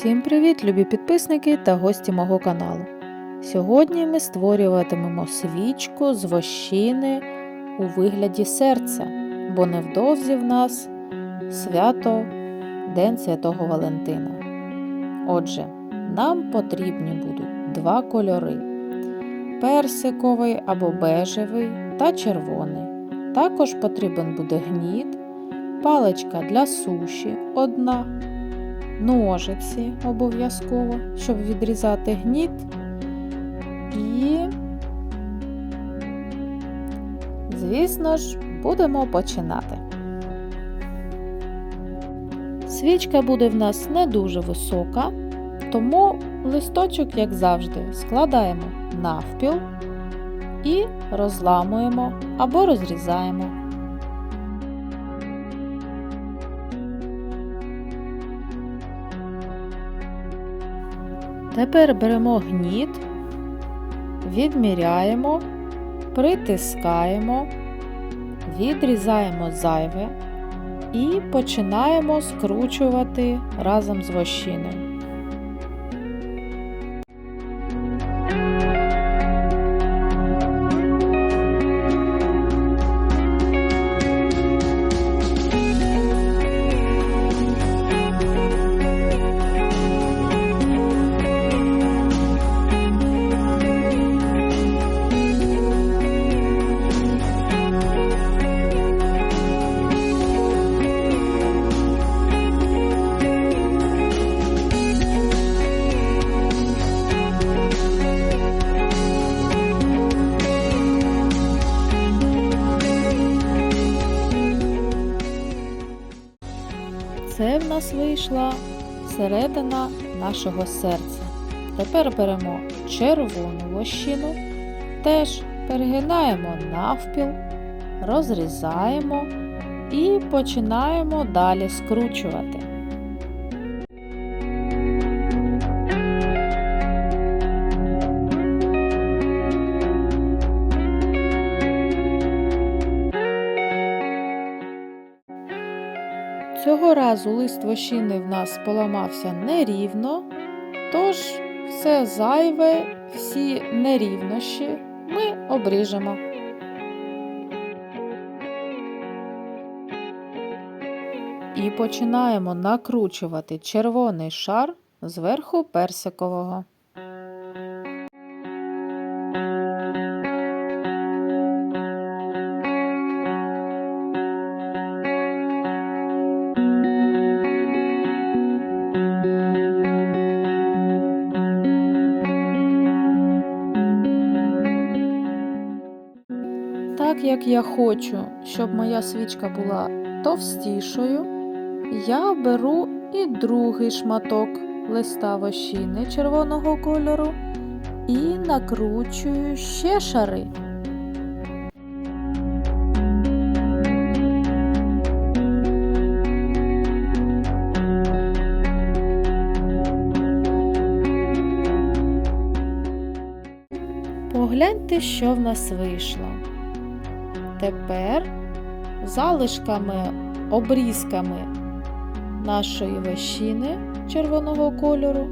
Всім привіт, любі підписники та гості мого каналу. Сьогодні ми створюватимемо свічку з вощини у вигляді серця, бо невдовзі в нас свято День Святого Валентина. Отже, нам потрібні будуть два кольори: персиковий або бежевий та червоний. Також потрібен буде гніт, паличка для суші одна ножиці обов'язково, щоб відрізати гніт. І, звісно ж, будемо починати. Свічка буде в нас не дуже висока, тому листочок, як завжди, складаємо навпіл і розламуємо або розрізаємо. Тепер беремо гніт, відміряємо, притискаємо, відрізаємо зайве і починаємо скручувати разом з вощиною. Вийшла середина нашого серця. Тепер беремо червону вощину, теж перегинаємо навпіл, розрізаємо і починаємо далі скручувати. Цього разу лист вощини в нас поламався нерівно, тож все зайве, всі нерівнощі ми обріжемо. І починаємо накручувати червоний шар зверху персикового. Так як я хочу, щоб моя свічка була товстішою, я беру і другий шматок листа вощини червоного кольору і накручую ще шари. Погляньте, що в нас вийшло. Тепер залишками, обрізками нашої вощини червоного кольору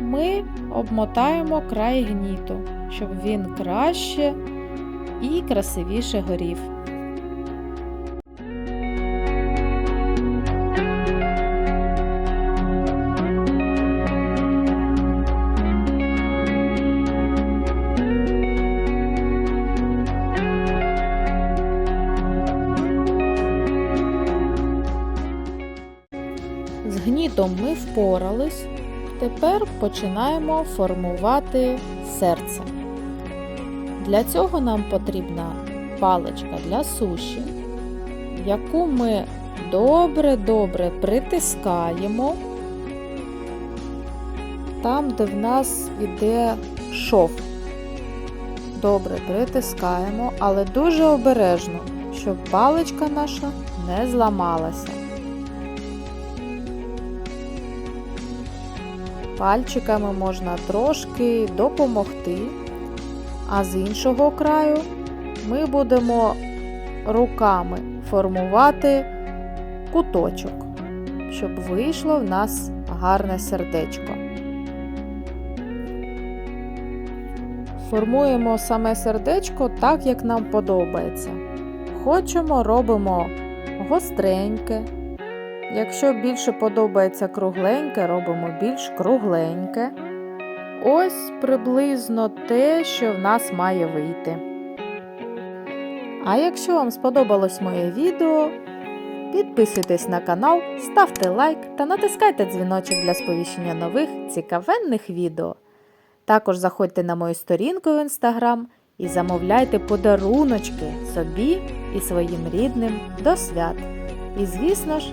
ми обмотаємо край гніту, щоб він краще і красивіше горів. Гнітом ми впорались. Тепер починаємо формувати серце. Для цього нам потрібна паличка для суші, яку ми добре-добре притискаємо там, де в нас іде шов. Добре притискаємо, але дуже обережно, щоб паличка наша не зламалася. Пальчиками можна трошки допомогти, а з іншого краю ми будемо руками формувати куточок, щоб вийшло в нас гарне сердечко. Формуємо саме сердечко так, як нам подобається. Хочемо, робимо гостреньке. Якщо більше подобається кругленьке, робимо більш кругленьке. Ось приблизно те, що в нас має вийти. А якщо вам сподобалось моє відео, підписуйтесь на канал, ставте лайк та натискайте дзвіночок для сповіщення нових цікавенних відео. Також заходьте на мою сторінку в інстаграм і замовляйте подаруночки собі і своїм рідним до свят. І звісно ж,